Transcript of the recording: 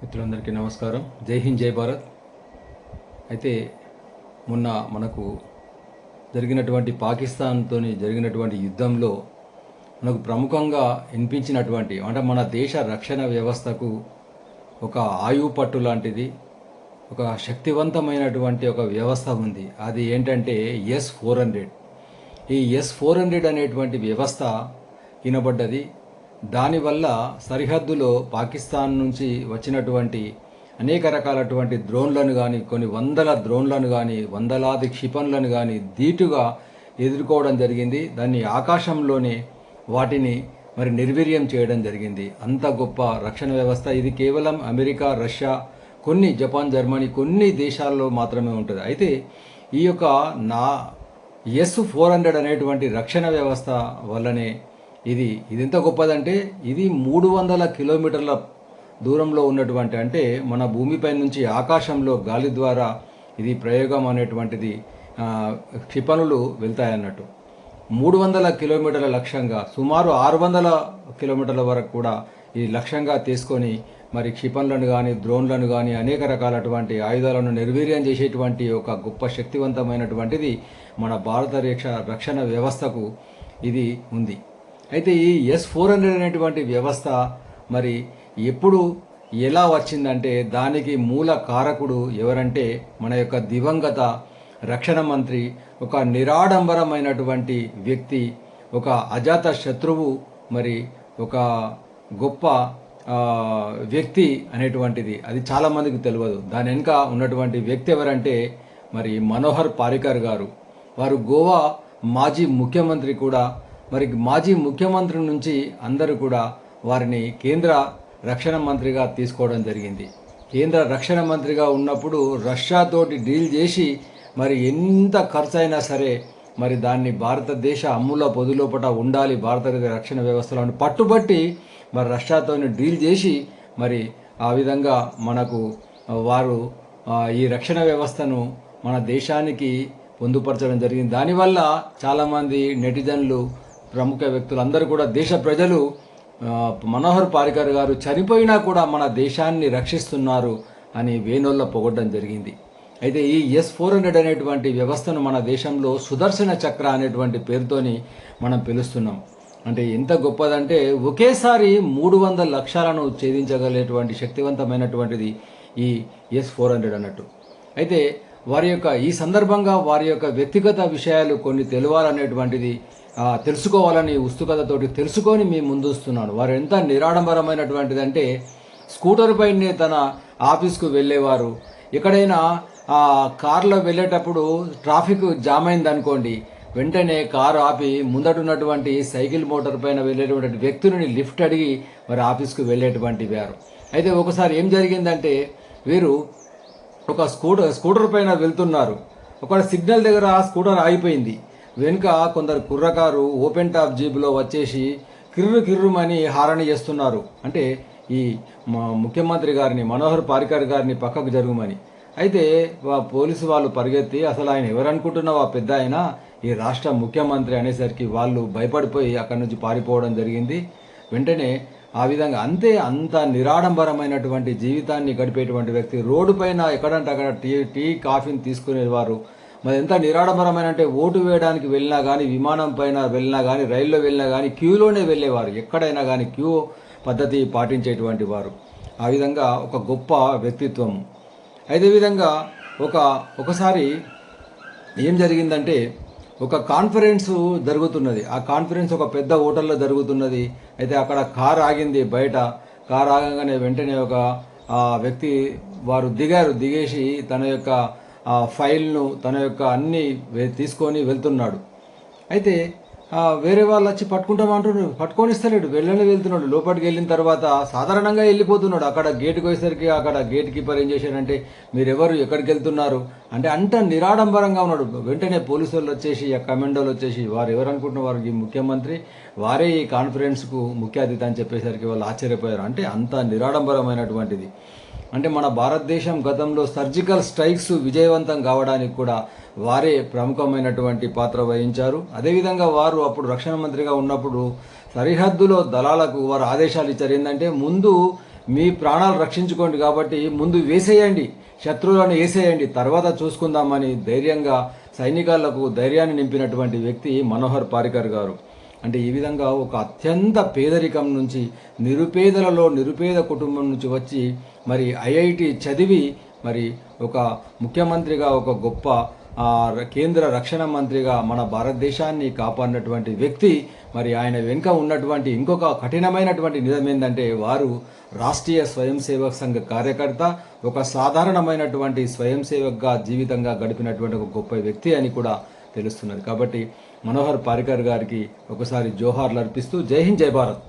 మిత్రులందరికీ నమస్కారం. జై హింద్ జై భారత్. అయితే మొన్న మనకు జరిగినటువంటి పాకిస్తాన్తో జరిగినటువంటి యుద్ధంలో మనకు ప్రముఖంగా వినిపించినటువంటి అంటే మన దేశ రక్షణ వ్యవస్థకు ఒక ఆయువు పట్టు లాంటిది ఒక శక్తివంతమైనటువంటి ఒక వ్యవస్థ ఉంది. అది ఏంటంటే ఎస్ ఫోర్ హండ్రెడ్. ఈ ఎస్ ఫోర్ హండ్రెడ్ అనేటువంటి వ్యవస్థ వినబడ్డది. దానివల్ల సరిహద్దులో పాకిస్తాన్ నుంచి వచ్చినటువంటి అనేక రకాలటువంటి డ్రోన్లను కానీ కొన్ని వందల డ్రోన్లను కానీ వందలాది క్షిపణులను కానీ ధీటుగా ఎదుర్కోవడం జరిగింది. దాన్ని ఆకాశంలోనే వాటిని మరి నిర్వీర్యం చేయడం జరిగింది. అంత గొప్ప రక్షణ వ్యవస్థ. ఇది కేవలం అమెరికా రష్యా కొన్ని జపాన్ జర్మనీ కొన్ని దేశాల్లో మాత్రమే ఉంటుంది. అయితే ఈ యొక్క నా ఎస్ ఫోర్ హండ్రెడ్ అనేటువంటి రక్షణ వ్యవస్థ వల్లనే ఇది ఇది ఎంత గొప్పదంటే ఇది మూడు వందల కిలోమీటర్ల దూరంలో ఉన్నటువంటి అంటే మన భూమిపై నుంచి ఆకాశంలో గాలి ద్వారా ఇది ప్రయోగం అనేటువంటిది క్షిపణులు వెళ్తాయన్నట్టు. మూడు వందల కిలోమీటర్ల లక్ష్యంగా సుమారు ఆరు వందల కిలోమీటర్ల వరకు కూడా ఈ లక్ష్యంగా తీసుకొని మరి క్షిపణులను కానీ డ్రోన్లను కానీ అనేక రకాలటువంటి ఆయుధాలను నిర్వీర్యం చేసేటువంటి ఒక గొప్ప శక్తివంతమైనటువంటిది మన భారతదేశ రక్షణ వ్యవస్థకు ఇది ఉంది. అయితే ఈ ఎస్ ఫోర్ హండ్రెడ్ అనేటువంటి వ్యవస్థ మరి ఎప్పుడు ఎలా వచ్చిందంటే దానికి మూల కారకుడు ఎవరంటే మన యొక్క దివంగత రక్షణ మంత్రి ఒక నిరాడంబరమైనటువంటి వ్యక్తి ఒక అజాత శత్రువు మరి ఒక గొప్ప వ్యక్తి అనేటువంటిది. అది చాలామందికి తెలియదు. దాని వెనుక ఉన్నటువంటి వ్యక్తి ఎవరంటే మరి మనోహర్ పారికర్ గారు. వారు గోవా మాజీ ముఖ్యమంత్రి కూడా మరి మాజీ ముఖ్యమంత్రి నుంచి అందరూ కూడా వారిని కేంద్ర రక్షణ మంత్రిగా తీసుకోవడం జరిగింది. కేంద్ర రక్షణ మంత్రిగా ఉన్నప్పుడు రష్యాతోటి డీల్ చేసి మరి ఎంత ఖర్చు అయినా సరే మరి దాన్ని భారతదేశ అమ్ముల పొదులోపట ఉండాలి భారత రక్షణ వ్యవస్థలో పట్టుబట్టి మరి రష్యాతో డీల్ చేసి మరి ఆ విధంగా మనకు వారు ఈ రక్షణ వ్యవస్థను మన దేశానికి పొందుపరచడం జరిగింది. దానివల్ల చాలామంది నెటిజన్లు ప్రముఖ వ్యక్తులు అందరూ కూడా దేశ ప్రజలు మనోహర్ పారికర్ గారు చనిపోయినా కూడా మన దేశాన్ని రక్షిస్తున్నారు అని వేణోళ్ళ పొగడ్డం జరిగింది. అయితే ఈ ఎస్ ఫోర్ హండ్రెడ్ అనేటువంటి వ్యవస్థను మన దేశంలో సుదర్శన చక్ర అనేటువంటి పేరుతోని మనం పిలుస్తున్నాం. అంటే ఎంత గొప్పదంటే ఒకేసారి మూడు వందల లక్షలను ఛేదించగలేటువంటి శక్తివంతమైనటువంటిది ఈ ఎస్ ఫోర్ హండ్రెడ్ అన్నట్టు. అయితే వారి యొక్క ఈ సందర్భంగా వారి యొక్క వ్యక్తిగత విషయాలు కొన్ని తెలియాలనేటువంటిది తెలుసుకోవాలని ఉత్సుకతతోటి తెలుసుకొని మీ ముందు వస్తున్నాను వారు ఎంత నిరాడంబరమైనటువంటిది అంటే స్కూటర్ పైనే తన ఆఫీస్కు వెళ్ళేవారు. ఎక్కడైనా కారులో కార్లో వెళ్ళేటప్పుడు ట్రాఫిక్ జామ్ అయింది అనుకోండి వెంటనే కారు ఆపి ముందటున్నటువంటి సైకిల్ మోటార్ పైన వెళ్ళేటువంటి వ్యక్తులని లిఫ్ట్ అడిగి మరి ఆఫీస్కు వెళ్ళేటువంటి వారు అయితే ఒకసారి ఏం జరిగిందంటే వీరు ఒక స్కూటర్ స్కూటర్ పైన వెళ్తున్నారు. ఒక సిగ్నల్ దగ్గర ఆ స్కూటర్ ఆగిపోయింది. వెనుక కొందరు కుర్రకారు ఓపెన్ టాప్ జీబులో వచ్చేసి కిర్రు కిర్రుమని హారణ చేస్తున్నారు. అంటే ఈ మా ముఖ్యమంత్రి గారిని మనోహర్ పారికర్ గారిని పక్కకు జరుగుమని. అయితే వా- పోలీసు వాళ్ళు పరిగెత్తి అసలు ఆయన ఎవరనుకుంటున్నావు ఆ పెద్ద ఆయన? ఈ రాష్ట్ర ముఖ్యమంత్రి అనేసరికి వాళ్ళు భయపడిపోయి అక్కడి నుంచి పారిపోవడం జరిగింది. వెంటనే ఆ విధంగా అంతే అంత నిరాడంబరమైనటువంటి జీవితాన్ని గడిపేటువంటి వ్యక్తి రోడ్డు పైన ఎక్కడంటే అక్కడ టీ టీ కాఫీని తీసుకునేవారు. మరి ఎంత నిరాడంబరమైన అంటే ఓటు వేయడానికి వెళ్ళినా కానీ విమానం పైన వెళ్ళినా కానీ రైల్లో వెళ్ళినా కానీ క్యూలోనే వెళ్ళేవారు. ఎక్కడైనా కానీ క్యూ పద్ధతి పాటించేటువంటి వారు. ఆ విధంగా ఒక గొప్ప వ్యక్తిత్వం. అదే విధంగా ఒక ఒకసారి ఏం జరిగిందంటే ఒక కాన్ఫరెన్స్ జరుగుతున్నది. ఆ కాన్ఫరెన్స్ ఒక పెద్ద హోటల్లో జరుగుతున్నది. అయితే అక్కడ కార్ ఆగింది బయట. కార్ ఆగగానే వెంటనే ఒక వ్యక్తి వారు దిగారు. దిగేసి తన యొక్క ఫైల్ను తన యొక్క అన్ని తీసుకొని వెళ్తున్నాడు. అయితే వేరే వాళ్ళు వచ్చి పట్టుకుంటామంటున్నాడు పట్టుకొని ఇస్తలేడు వెళ్ళని వెళ్తున్నాడు. లోపలికి వెళ్ళిన తర్వాత సాధారణంగా వెళ్ళిపోతున్నాడు. అక్కడ గేట్కి వచ్చేసరికి అక్కడ గేట్ కీపర్ ఏం చేశాడంటే మీరెవరు? ఎక్కడికి వెళ్తున్నారు? అంటే అంత నిరాడంబరంగా ఉన్నాడు. వెంటనే పోలీసు వాళ్ళు వచ్చేసి ఆ కమాండోలు వచ్చేసి వారు ఎవరు అనుకుంటున్న వారికి ముఖ్యమంత్రి. వారే ఈ కాన్ఫరెన్స్కు ముఖ్య అతిథి అని చెప్పేసరికి వాళ్ళు ఆశ్చర్యపోయారు. అంటే అంత నిరాడంబరమైనటువంటిది. అంటే మన భారతదేశం గతంలో సర్జికల్ స్ట్రైక్స్ విజయవంతం కావడానికి కూడా వారే ప్రముఖమైనటువంటి పాత్ర వహించారు. అదేవిధంగా వారు అప్పుడు రక్షణ మంత్రిగా ఉన్నప్పుడు సరిహద్దులో దళాలకు వారు ఆదేశాలు ఇచ్చారు. ఏంటంటే ముందు మీ ప్రాణాలు రక్షించుకోండి కాబట్టి ముందు వేసేయండి శత్రువులను వేసేయండి తర్వాత చూసుకుందామని ధైర్యంగా సైనికాలకు ధైర్యాన్ని నింపినటువంటి వ్యక్తి మనోహర్ పారికర్ గారు. అంటే ఈ విధంగా ఒక అత్యంత పేదరికం నుంచి నిరుపేదలలో నిరుపేద కుటుంబం నుంచి వచ్చి మరి ఐఐటి చదివి మరి ఒక ముఖ్యమంత్రిగా ఒక గొప్ప కేంద్ర రక్షణ మంత్రిగా మన భారతదేశాన్ని కాపాడినటువంటి వ్యక్తి మరి ఆయన వెనుక ఉన్నటువంటి ఇంకొక కఠినమైనటువంటి నిజం ఏంటంటే వారు రాష్ట్రీయ స్వయం సేవక్ సంఘ కార్యకర్త ఒక సాధారణమైనటువంటి స్వయం సేవక్గా జీవితంగా గడిపినటువంటి ఒక గొప్ప వ్యక్తి అని కూడా తెలుస్తున్నది. కాబట్టి మనోహర్ పారికర్ గారికి ఒకసారి జోహార్లు అర్పిస్తూ జై హింద్ జై భారత్.